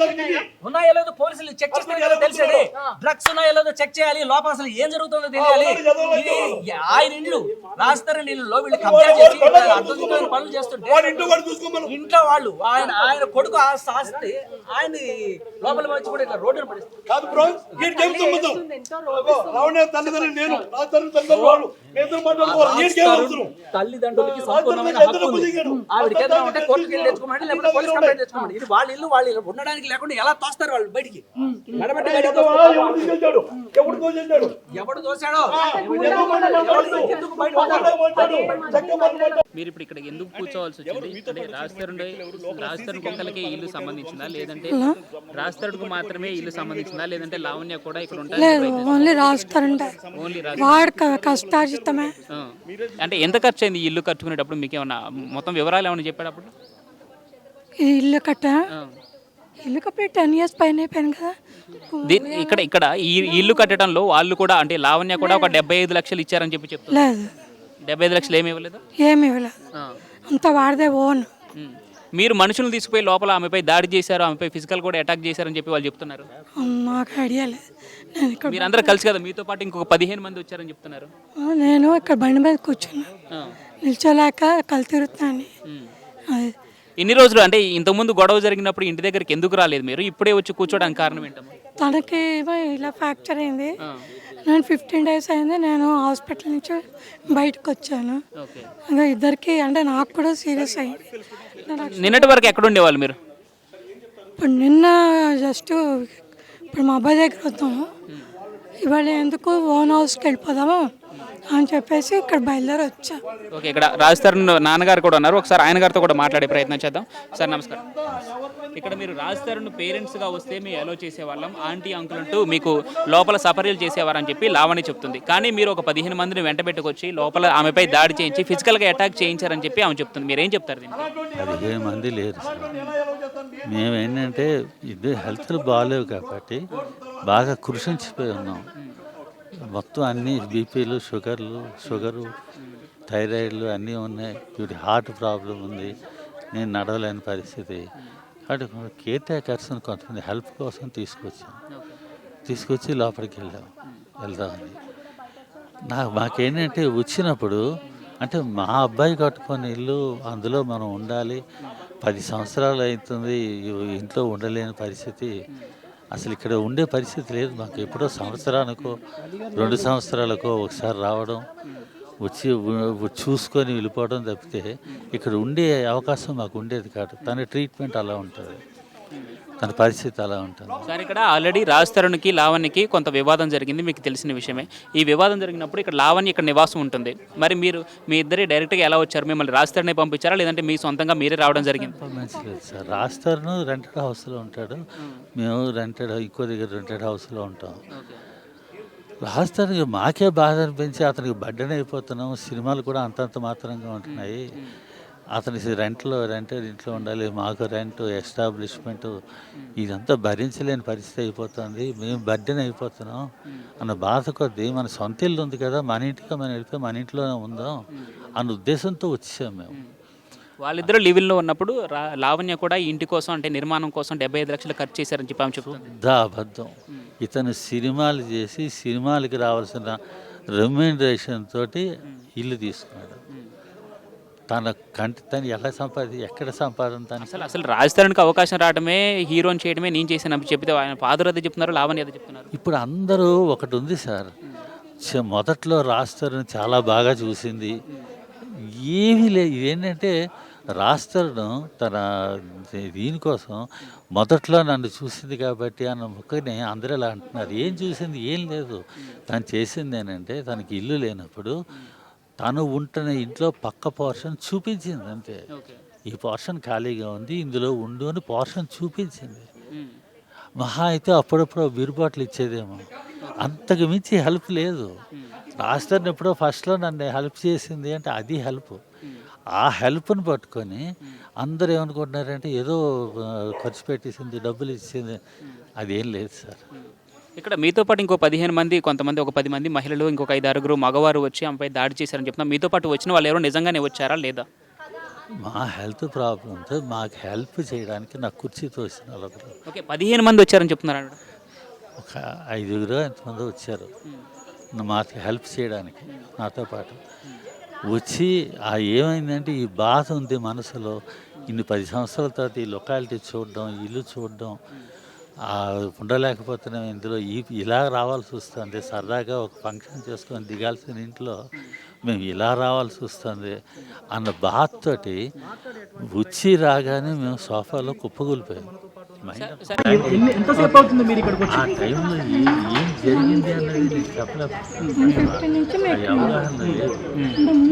love you. ఉన్నాయో లేదో పోలీసులు చెక్ చేస్తే తెలిసేది. డ్రగ్స్ ఉన్నాయో లేదో చెక్ చేయాలి. లోపల అసలు ఏం జరుగుతుందో తెలియాలి. ఇది ఆయన ఇల్లు రాస్తారని ఇల్లులో వీళ్ళు కబ్జా చేసి అద్భుతమైన పనులు చేస్తుంటే ఇంట్లో వాళ్ళు ఆయన ఆయన కొడుకు ఆస్తి ఆస్తి ఆయన లోపల వచ్చి కూడా ఇట్లా రోడ్డున తల్లిదండ్రులకి సంపూర్ణమైన హక్కు ఉంది. ఆవిడకి ఏదైనా ఉంటే కోర్టుకి వెళ్ళి తెచ్చుకోమండి లేకపోతే పోలీస్ కంప్లైంట్ తెచ్చుకోమండి. ఇది వాళ్ళ ఇల్లు వాళ్ళ ఇల్లు ఉండడానికి లేకుండా ఎలా తోస్తారు వాళ్ళు బయటికి. నడబెట్టి బయటికి తోస్తారు. ఎవడు తోచేశాడు ఎవడు ఎందుకు బయట మీరు ఇప్పుడు ఇక్కడ ఎందుకు కూర్చోవాల్సి వచ్చింది? అంటే రాజస్థాన్ రాజస్థాన్ కుక్కలకి ఇల్లు సంబంధించిందా? లేదంటే రాజస్థాన్కు మాత్రమే ఇల్లు సంబంధించిందా? లేదంటే లావణ్య కూడా ఇక్కడ ఉంటారు లేదు ఓన్లీ రాస్తారంట ఓన్లీ వాడు క- కష్టార్జితమే. అంటే ఎంత ఖర్చు అయింది ఈ ఇల్లు కట్టుకునేటప్పుడు? మీకు ఏమన్నా మొత్తం వివరాలు ఏమైనా చెప్పేటప్పుడు ఈ ఇల్లు కట్ట? ఇల్లు కట్టి టెన్ ఇయర్స్ పైన అయిపోయాను కదా. దీని ఇక్కడ ఇక్కడ ఈ ఇల్లు కట్టడంలో వాళ్ళు కూడా అంటే లావణ్య కూడా ఒక డెబ్బై ఐదు లక్షలు ఇచ్చారని చెప్పి చెప్తున్నారు. లేదు. డెబ్బై ఐదు లక్షలు ఏమి ఇవ్వలేదు? ఏమి ఇవ్వలేదు. అంతా వాడిదే ఓన్. మీరు మనుషులను తీసుకుపోయి లోపల ఆమెపై దాడి చేశారు ఆమెపై ఫిజికల్ కూడా అటాక్ చేశారని చెప్పి వాళ్ళు చెప్తున్నారు. నాకు ఐడియా లేదు. నేను ఇక్కడ మీరందరూ కలిసి కదా మీతో పాటు ఇంకొక పదిహేను మంది వచ్చారని చెప్తున్నారు. నేను ఇక్కడ బండి మీద కూర్చున్నా. నిల్చోలేక కళ్ళు తిరుగుతున్నాను. ఇన్ని రోజులు అంటే ఇంతకుముందు గొడవ జరిగినప్పుడు ఇంటి దగ్గరికి ఎందుకు రాలేదు మీరు? ఇప్పుడే వచ్చి కూర్చోడానికి కారణం ఏంటమ్మా? తనకి ఇలా ఫ్రాక్చర్ అయింది. నేను ఫిఫ్టీన్ డేస్ అయింది నేను హాస్పిటల్ నుంచి బయటకు వచ్చాను. ఇంకా ఇద్దరికి అంటే నాకు కూడా సీరియస్ అయింది నేను నిన్నటి వరకు ఎక్కడ ఉండేవాళ్ళు మీరు? ఇప్పుడు నిన్న జస్ట్ ఇప్పుడు మా అబ్బాయి దగ్గర వద్దాము. ఇవాళ ఎందుకు ఓన్ హౌస్కి వెళ్ళిపోదాము? అని చెప్పేసి ఇక్కడ బయలుదేరి వచ్చా ఓకే ఇక్కడ రాజస్థాన్ నాన్నగారు కూడా ఉన్నారు. ఒకసారి ఆయన గారితో కూడా మాట్లాడే ప్రయత్నం చేద్దాం. సార్ నమస్కారం. ఇక్కడ మీరు రాజస్థాన్ పేరెంట్స్గా వస్తే మేము అలో చేసేవాళ్ళం. ఆంటీ అంకుల్ అంటూ మీకు లోపల సపర్యలు చేసేవారని చెప్పి లావణి చెప్తుంది. కానీ మీరు ఒక పదిహేను మందిని వెంట పెట్టుకొచ్చి లోపల ఆమెపై దాడి చేయించి ఫిజికల్గా అటాక్ చేయించారని చెప్పి ఆమె చెప్తుంది. మీరు ఏం చెప్తారు దీనికి? పదిహేను మంది లేరు సార్. మేము ఏంటంటే ఇది హెల్త్లు బాగాలేవు కాబట్టి బాగా కృషించిపోయి ఉన్నాం. మొత్తం అన్ని బీపీలు షుగర్లు షుగరు థైరాయిడ్లు అన్నీ ఉన్నాయి. వీటి హార్ట్ ప్రాబ్లం ఉంది. నేను నడవలేని పరిస్థితి. కాబట్టి కేర్ టేకర్స్ని కొంతమంది హెల్ప్ కోసం తీసుకొచ్చాం. తీసుకొచ్చి లోపలికి వెళ్ళాం. వెళ్దామని. నాకు మాకేంటంటే వచ్చినప్పుడు అంటే మా అబ్బాయి కట్టుకున్న ఇల్లు అందులో మనం ఉండాలి. పది సంవత్సరాలు అవుతుంది. ఇంట్లో ఉండలేని పరిస్థితి. అసలు ఇక్కడ ఉండే పరిస్థితి లేదు. మాకు ఎప్పుడో సంవత్సరానికో రెండు సంవత్సరాలకో ఒకసారి రావడం వచ్చి చూసుకొని వెళ్ళిపోవడం తప్పితే ఇక్కడ ఉండే అవకాశం మాకు ఉండేది కాదు. తన ట్రీట్మెంట్ అలా ఉంటుంది. తన పరిస్థితి అలా ఉంటుంది. సార్ ఇక్కడ ఆల్రెడీ రాజస్థాన్కి లావణ్యకి కొంత వివాదం జరిగింది. మీకు తెలిసిన విషయమే. ఈ వివాదం జరిగినప్పుడు ఇక్కడ లావణ్య ఇక్కడ నివాసం ఉంటుంది. మరి మీరు మీ ఇద్దరే డైరెక్ట్గా ఎలా వచ్చారు? మిమ్మల్ని రాజస్థాన్నే పంపించారా? లేదంటే మీ సొంతంగా మీరే రావడం జరిగింది? మంచి లేదు సార్. రాస్తారును రెంటెడ్ హౌస్లో ఉంటాడు. మేము రెంటెడ్ ఇంకో దగ్గర రెంటెడ్ హౌస్లో ఉంటాం. రాస్తానికి మాకే బాధ అనిపించి అతనికి బడ్డెన్ అయిపోతున్నాం. సినిమాలు కూడా అంతంత మాత్రంగా ఉంటున్నాయి. అతని రెంట్లో రెంటెడ్ ఇంట్లో ఉండాలి మాకు రెంట్ ఎస్టాబ్లిష్మెంట్ ఇదంతా భరించలేని పరిస్థితి అయిపోతుంది మేము బడ్డెన్ అయిపోతున్నాం అన్న బాధ కొద్దీ మన సొంత ఇల్లు ఉంది కదా మన ఇంటికి మనం వెళ్ళిపోయి మన ఇంట్లోనే ఉందాం అన్న ఉద్దేశంతో వచ్చాం మేము. వాళ్ళిద్దరూ లివిల్లో ఉన్నప్పుడు రా- లావణ్య కూడా ఈ ఇంటి కోసం అంటే నిర్మాణం కోసం డెబ్బై ఐదు లక్షలు ఖర్చు చేశారని చెప్పి ఆమె చెప్తుంది. అబద్ధం ఇతను సినిమాలు చేసి సినిమాలకి రావాల్సిన రెమ్యూనరేషన్ తోటి ఇల్లు తీసుకున్నాడు. తన కంటి తను ఎలా సంపాది ఎక్కడ సంపాదన తను? అసలు అసలు రాజస్థాన్కి అవకాశం రావడమే హీరోని చేయడమే నేను చేశాను చెప్తే ఆయన ఫాదర్ అదే చెప్తున్నారు లావణ్య అదే చెప్తున్నారు. ఇప్పుడు అందరూ ఒకటి ఉంది సార్. మొదట్లో రాస్తారని చాలా బాగా చూసింది. ఏమీ లేదు ఏంటంటే రాస్తారను తన దీనికోసం మొదట్లో నన్ను చూసింది కాబట్టి అన్న ముక్కని అందరూ ఇలా అంటున్నారు. ఏం చూసింది? ఏం లేదు. తను చేసింది ఏంటంటే తనకి ఇల్లు లేనప్పుడు తను ఉంటున్న ఇంట్లో పక్క పోర్షన్ చూపించింది అంతే. ఈ పోర్షన్ ఖాళీగా ఉంది ఇందులో ఉండు అని పోర్షన్ చూపించింది. మహా అయితే అప్పుడప్పుడు బిరుబాట్లు ఇచ్చేదేమో. అంతకు మించి హెల్ప్ లేదు. రాస్తాను ఎప్పుడో ఫస్ట్లో నన్ను హెల్ప్ చేసింది అంటే అది హెల్ప్ ఆ హెల్ప్ని పట్టుకొని అందరూ ఏమనుకుంటున్నారంటే ఏదో ఖర్చు పెట్టేసింది డబ్బులు ఇచ్చింది అదేం లేదు సార్. ఇక్కడ మీతో పాటు ఇంకో పదిహేను మంది కొంతమంది ఒక పది మంది మహిళలు ఇంకొక ఐదు ఆరుగురు మగవారు వచ్చి ఆమెపై దాడి చేశారని చెప్తున్నారు మీతో పాటు వచ్చిన వాళ్ళు ఎవరో నిజంగానే వచ్చారా లేదా? మా హెల్త్ ప్రాబ్లంతో మాకు హెల్ప్ చేయడానికి నాకు కుర్చీ తోసిన ఓకే పదిహేను మంది వచ్చారని చెప్తున్నారు. ఒక ఐదుగురు ఎంతమంది వచ్చారు. మాకు హెల్ప్ చేయడానికి నాతో పాటు. వచ్చి ఆ ఏమైందంటే ఈ బాధ ఉంది మనసులో. ఇన్ని పది సంవత్సరాల తర్వాత ఈ లొకాలిటీ చూడడం ఇల్లు చూడడం. ఉండలేకపోతున్నాం ఇందులో. ఈ ఇలా రావాల్సి వస్తుంది. సరదాగా ఒక ఫంక్షన్ చేసుకొని దిగాల్సిన ఇంట్లో మేము ఇలా రావాల్సి వస్తుంది అన్న బాధతోటి వచ్చి రాగానే మేము సోఫాలో కుప్పగూలిపోయాం ఎంతసేపు అవుతుంది మీరు ఇక్కడికి ఆ టైంలో ఏం జరిగింది అన్నది చెప్పలేదు ఆ అవగాహన లేదు.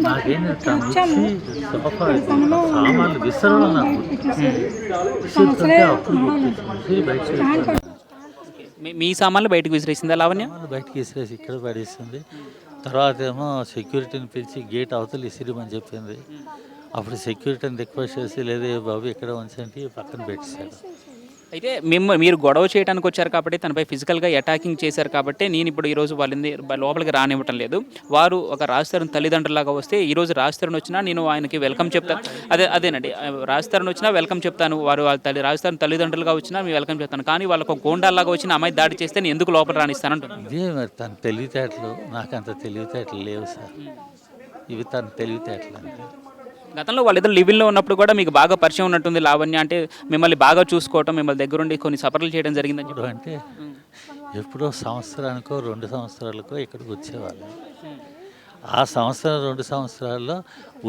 నాకేంటంటే తను వచ్చి సోఫా సామాన్లు విసరడం నాకు. అప్పుడు. బయట. మీ- మీ సామాన్లు బయటకు విసిరేసిందా లావణ్య? సామాన్లు బయటకి విసిరేసి ఇక్కడ పడేసింది. తర్వాత ఏమో సెక్యూరిటీని పిలిచి గేట్ అవతల ఇసిరిమని చెప్పింది. అప్పుడు సెక్యూరిటీని రిక్వెస్ట్ చేసి లేదే బాబు ఇక్కడ ఉంచండి పక్కన పెట్టేశాడు అయితే మేము మీరు గొడవ చేయడానికి వచ్చారు కాబట్టి తనపై ఫిజికల్గా అటాకింగ్ చేశారు కాబట్టి నేను ఇప్పుడు ఈరోజు వాళ్ళని లోపలికి రానివ్వటం లేదు. వారు ఒక రాజధాని తల్లిదండ్రులాగా వస్తే ఈరోజు రాజధాని వచ్చినా నేను ఆయనకి వెల్కమ్ చెప్తాను అదే అదేనండి. రాజధాని వచ్చినా వెల్కమ్ చెప్తాను. వారు వాళ్ళ తల్లి రాజధాని తల్లిదండ్రులుగా వచ్చినా మేము వెల్కమ్ చెప్తాను. కానీ వాళ్ళకు గోండాల్లాగా వచ్చిన అమ్మాయి దాడి చేస్తే నేను ఎందుకు లోపల రానిస్తానంటున్నాను తన తెలివితేటలు. నాకు అంత తెలివితేటలు లేవు సార్. ఇవి తన తెలివితేటలు అంటే గతంలో వాళ్ళిద్దరు లివిన్లో ఉన్నప్పుడు కూడా మీకు బాగా పరిచయం ఉన్నట్టుంది లావణ్య. అంటే మిమ్మల్ని బాగా చూసుకోవటం మిమ్మల్ని దగ్గరుండి కొన్ని సఫర్లు చేయడం జరిగిందని చెప్పి. అంటే ఎప్పుడో సంవత్సరానికో రెండు సంవత్సరాలకో ఇక్కడికి వచ్చేవాళ్ళు. ఆ సంవత్సరం రెండు సంవత్సరాల్లో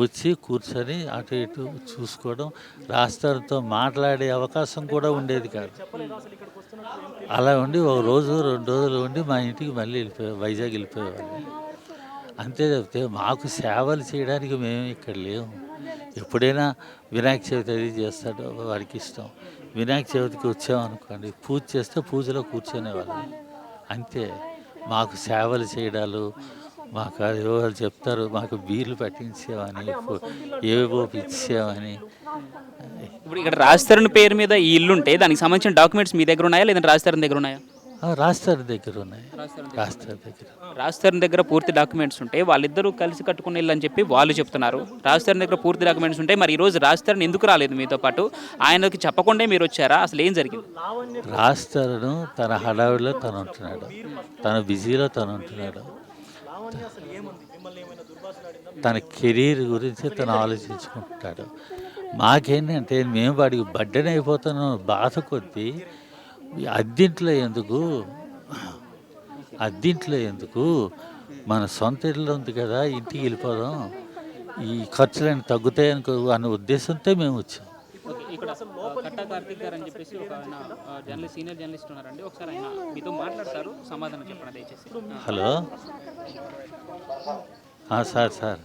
వచ్చి కూర్చొని అటు ఇటు చూసుకోవడం రాష్ట్రంతో మాట్లాడే అవకాశం కూడా ఉండేది కాదు. అలా ఉండి ఒక రోజు రెండు రోజులు ఉండి మా ఇంటికి మళ్ళీ వెళ్ళిపోయే వైజాగ్ వెళ్ళిపోయేవాళ్ళు. అంతే తప్పితే మాకు సేవలు చేయడానికి మేము ఇక్కడ లేము. ఎప్పుడైనా వినాయక చవితి అది చేస్తాడు వాడికి ఇష్టం. వినాయక చవితికి వచ్చామనుకోండి పూజ చేస్తే పూజలో కూర్చునేవాళ్ళం. అంతే. మాకు సేవలు చేయడాలు మాకు ఏవో చెప్తారు మాకు బీర్లు పట్టించామని ఏవేవో ఇచ్చామని ఇప్పుడు ఇక్కడ రాజధాని పేరు మీద ఈ ఇల్లు ఉంటే దానికి సంబంధించిన డాక్యుమెంట్స్ మీ దగ్గర ఉన్నాయా లేదంటే రాజధాని దగ్గర ఉన్నాయా? రాస్తారు దగ్గర ఉన్నాయి. రాస్తారు దగ్గర. రాజధాని దగ్గర పూర్తి డాక్యుమెంట్స్ ఉంటే వాళ్ళిద్దరూ కలిసి కట్టుకుని ఇల్లు అని చెప్పి వాళ్ళు చెప్తున్నారు. రాజధాని దగ్గర పూర్తి డాక్యుమెంట్స్ ఉంటే మరి ఈ రోజు రాజధాని ఎందుకు రాలేదు మీతో పాటు? ఆయనకి చెప్పకుండా మీరు వచ్చారా? అసలు ఏం జరిగింది? రాస్తారును తన హడావిడిలో తను ఉంటున్నాడు. తన బిజీలో తను ఉంటున్నాడు. తన కెరీర్ గురించి తను ఆలోచించుకుంటాడు మాకేంటంటే మేము వాడికి బడ్డెన్ అయిపోతున్నాం బాధ కొద్దీ అద్దింట్లో ఎందుకు? అద్దింట్లో ఎందుకు? మన సొంత ఇల్లు ఉంది కదా ఇంటికి వెళ్ళిపోదాం. ఈ ఖర్చులన్నీ తగ్గుతాయనుకో అనే ఉద్దేశంతో మేము వచ్చాం. ఇక్కడ కట్టా కార్తీక్ గారు అని చెప్పేసి ఒక ఆయన జర్నలిస్ట్ సీనియర్ జర్నలిస్ట్ ఉన్నారండి. ఒకసారి ఆయన మీతో మాట్లాడతారు. సమాధానం చెప్పండి దయచేసి. హలో. ఆ, సార్ సార్.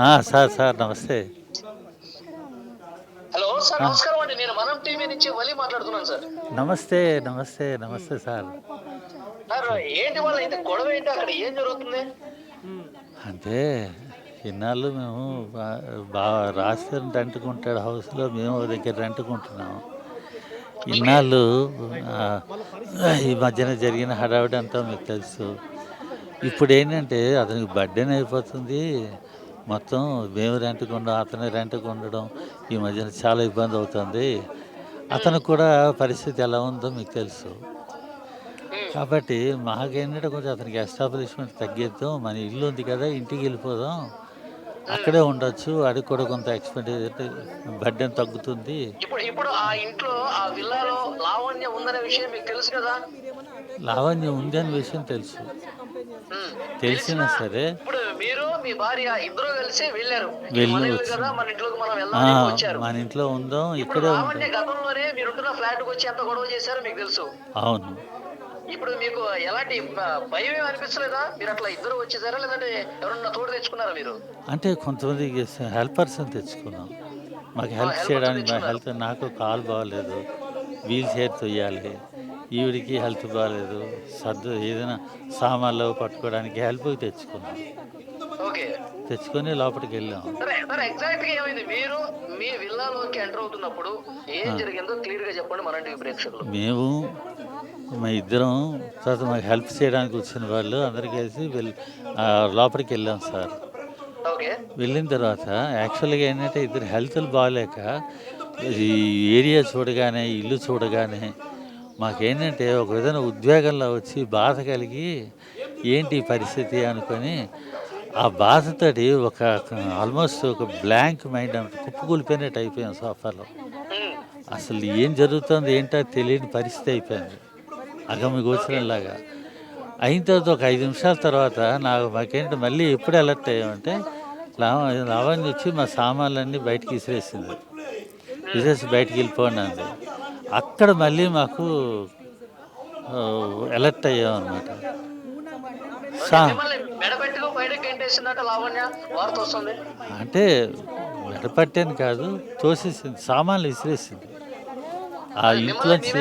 ఆ, సార్ సార్ నమస్తే. హలో సార్ నమస్కారం అండి. నేను మనం టీవీ నుంచి వలి మాట్లాడుతున్నాను సార్. నమస్తే నమస్తే నమస్తే సార్. సార్ ఏంటి వాళ్ళ ఇంత గొడవ ఏంటి? అక్కడ ఏం జరుగుతుంది? అంటే ఇన్నాళ్ళు మేము బాగా రాష్ట్రం రెంట్కుంటాడు హౌస్లో మేము దగ్గర రెంట్కుంటున్నాం ఇన్నాళ్ళు ఈ మధ్యన జరిగిన హడావిడి అంతా మీకు తెలుసు. ఇప్పుడు ఏంటంటే అతనికి బర్త్డేనే అయిపోతుంది. మొత్తం మేము రెంట్కి ఉండడం అతను రెంట్కి ఉండడం ఈ మధ్యన చాలా ఇబ్బంది అవుతుంది. అతనికి కూడా పరిస్థితి ఎలా ఉందో మీకు తెలుసు. కాబట్టి మాకేంటంటే కొంచెం అతనికి ఎస్టాబ్లిష్మెంట్ తగ్గిద్దాం. మన ఇల్లు ఉంది కదా ఇంటికి వెళ్ళిపోదాం. అక్కడే ఉండొచ్చు. వాడికి కూడా కొంత ఎక్స్పెండిచర్ బడ్డెన్ తగ్గుతుంది. ఇప్పుడు ఇప్పుడు ఆ ఇంట్లో ఆ విల్లాలో లావణ్య ఉందనే విషయం మీకు తెలుసు కదా? లావణ్యం ఉంది అనే విషయం తెలుసు. తెలిసినా సరే. ఇప్పుడు మీరు మీ భార్య ఇద్దరు కలిసి వెళ్ళారు. ఇది వెళ్ళి మన కదా ఇంట్లోకి మనం వెళ్దామని వచ్చారు. మన ఇంట్లో ఉందాం ఇప్పుడు ఇక్కడే గతంలోనే మీరుంటున్న ఫ్లాట్ వచ్చి ఎంత గొడవ చేశారో మీకు తెలుసు. అవును. ఇప్పుడు మీకు ఎలాంటి భయం ఏమి అనిపిస్తలేదా మీరు అట్లా ఇద్దరు వచ్చేసారా? లేదంటే ఎవరన్నా తోడు తెచ్చుకున్నారా మీరు? అంటే కొంతమంది హెల్పర్స్ తెచ్చుకున్నాం. మాకు హెల్ప్ చేయడానికి మా హెల్త్ నాకు కాలు బాగాలేదు. వీల్ చైర్ తొయ్యాలి. ఈవిడికి హెల్త్ బాగాలేదు. సర్దు ఏదైనా సామాన్లు పట్టుకోవడానికి హెల్ప్ తెచ్చుకున్నాం. తెచ్చుకొని లోపలికి వెళ్ళాం. ఎగ్జాక్ట్గా ఏమైంది? మీరు మీ విల్లాలోకి ఎంటర్ అవుతున్నప్పుడు ఏం జరిగిందో క్లియర్గా చెప్పండి మన ప్రేక్షకులు. మేము మా ఇద్దరం తర్వాత మాకు హెల్ప్ చేయడానికి వచ్చిన వాళ్ళు అందరు కలిసి వెళ్ళి లోపలికి వెళ్ళాం సార్. వెళ్ళిన తర్వాత యాక్చువల్గా ఏంటంటే ఇద్దరు హెల్త్లు బాగాలేక ఈ ఏరియా చూడగానే ఇల్లు చూడగానే మాకేంటంటే ఒక విధంగా ఉద్వేగంలో వచ్చి బాధ కలిగి ఏంటి పరిస్థితి అనుకొని ఆ బాధతోటి ఒక ఆల్మోస్ట్ ఒక బ్లాంక్ మైండ్ అంటే కుప్పకూలిపోయినట్టు అయిపోయాం సోఫాలో. అసలు ఏం జరుగుతుంది ఏంటో తెలియని పరిస్థితి అయిపోయింది. అగమి గోచరంలాగా అయిన తర్వాత ఒక ఐదు నిమిషాల తర్వాత నాకు మాకేంటి మళ్ళీ ఎప్పుడు అలర్ట్ అయ్యామంటే లావ లావణ్య వచ్చి మా సామాన్లన్నీ బయటికి విసిరేసింది విసిరేసి బయటికి వెళ్ళిపోండి అంది. అక్కడ మళ్ళీ మాకు అలర్ట్ అయ్యాం అనమాట సా బయటకు గెంటేసిందట లావణ్య? వార్త వస్తుంది. అంటే మెడపట్టాను కాదు తోసేసింది సామాన్లు విసిరేసింది ఆ ఇంట్లోంచి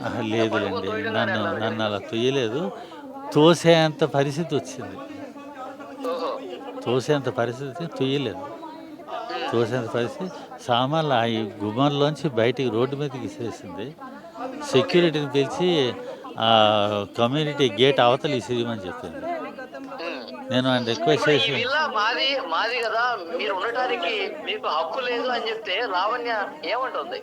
ఆహా, లేదులేండి నన్ను నన్ను అలా తొయ్యలేదు తోసేంత పరిస్థితి వచ్చింది. తోసేంత పరిస్థితి తొయ్యలేదు తోసేంత పరిస్థితి సామాన్లు ఆ గుమ్మంలోంచి బయటికి రోడ్డు మీదకి విసిరేసింది సెక్యూరిటీని పిలిచి ఆ కమ్యూనిటీ గేట్ అవతల విసిరియమని చెప్పింది. నేను ఆయన రిక్వెస్ట్ చేసి మాది మాది కదా మీరు ఉండటానికి మీకు హక్కు లేదు అని చెప్తే లావణ్య ఏమంటుంది?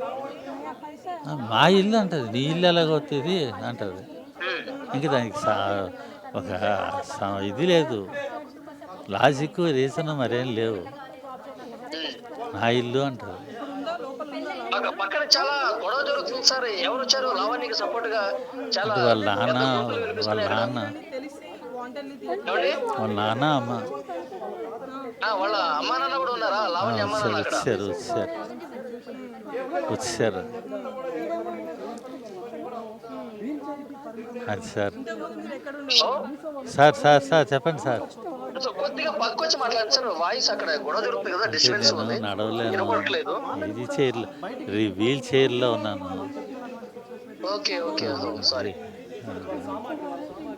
"ఆ, మా ఇల్లు అంటది నీ ఇల్లు ఎలాగవుతుంది అంటది. ఇంకా దానికి ఒక సా- ఇది లేదు. లాజిక్ రీజన్ మరేం లేవు. నా ఇల్లు అంటారు పక్క- పక్కన చాలా గొడవ జరుగుతుంది సార్. ఎవరు వచ్చారు లావణ్యకి సపోర్ట్గా చాలా అంటే వాళ్ళ నాన్న వాళ్ళ. నాన్న. నాన్న అమ్మ. వాళ్ళ అమ్మా నాన్న కూడా ఉన్నారా? లావణ్య అమ్మా నాన్న వచ్చారు వచ్చారు. వచ్చారు. అది సార్. సార్ సార్ సార్ చెప్పండి సార్. సో కొద్దిగా పక్క వచ్చి మాట్లాడండి సార్ వాయిస్ అక్కడ గొడవ జరుగుతుంది కదా అంటే డిస్టర్బెన్స్ నేను ఉంది. నడవలేను. వినపడట్లేదు. ఇది చైర్లో వీల్ చైర్లో ఉన్నాను. Okay okay. సారీ.